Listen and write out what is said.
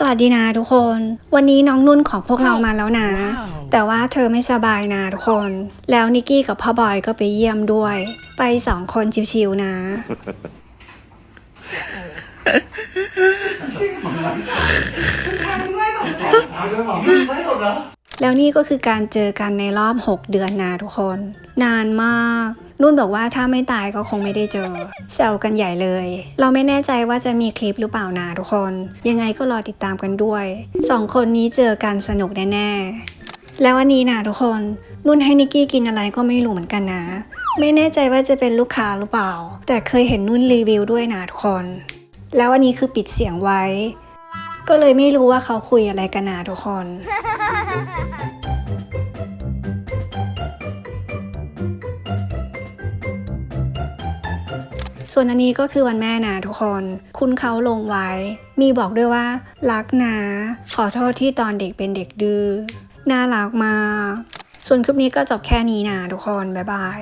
สวัสดีนะทุกคน วันนี้น้องนุ่นของพวกเรามาแล้วนะ แต่ว่าเธอไม่สบายนะทุกคน แล้วนิกกี้กับพ่อบอยก็ไปเยี่ยมด้วย ไปสองคนชิวๆนะ แล้วนี่ก็คือการเจอกันในรอบ 6 เดือนนะทุกคน นานมาก นุ่นบอกว่าถ้าไม่ตายก็คงไม่ได้เจอแซวกันใหญ่เลย เราไม่แน่ใจว่าจะมีคลิปหรือเปล่านะทุกคน ยังไงก็รอติดตามกันด้วยสองคนนี้เจอกันสนุกแน่ๆ แล้ววันนี้นะทุกคนนุ่นให้นิกกี้กินอะไรก็ไม่รู้เหมือนกันนะ ไม่แน่ใจว่าจะเป็นลูกค้าหรือเปล่า แต่เคยเห็นนุ่นรีวิวด้วยนะทุกคน แล้ววันนี้คือปิดเสียงไว้ ก็เลยไม่รู้ว่าเขาคุยอะไรกันนะทุกคน ส่วนอันนี้ก็คือวันแม่นะทุกคน คุณเขาลงไว้ มีบอกด้วยว่า รักนะขอโทษที่ตอนเด็กเป็นเด็กดื้อน่ารักมาก ส่วนคลิปนี้ก็จบแค่นี้นะทุกคน บ๊ายบาย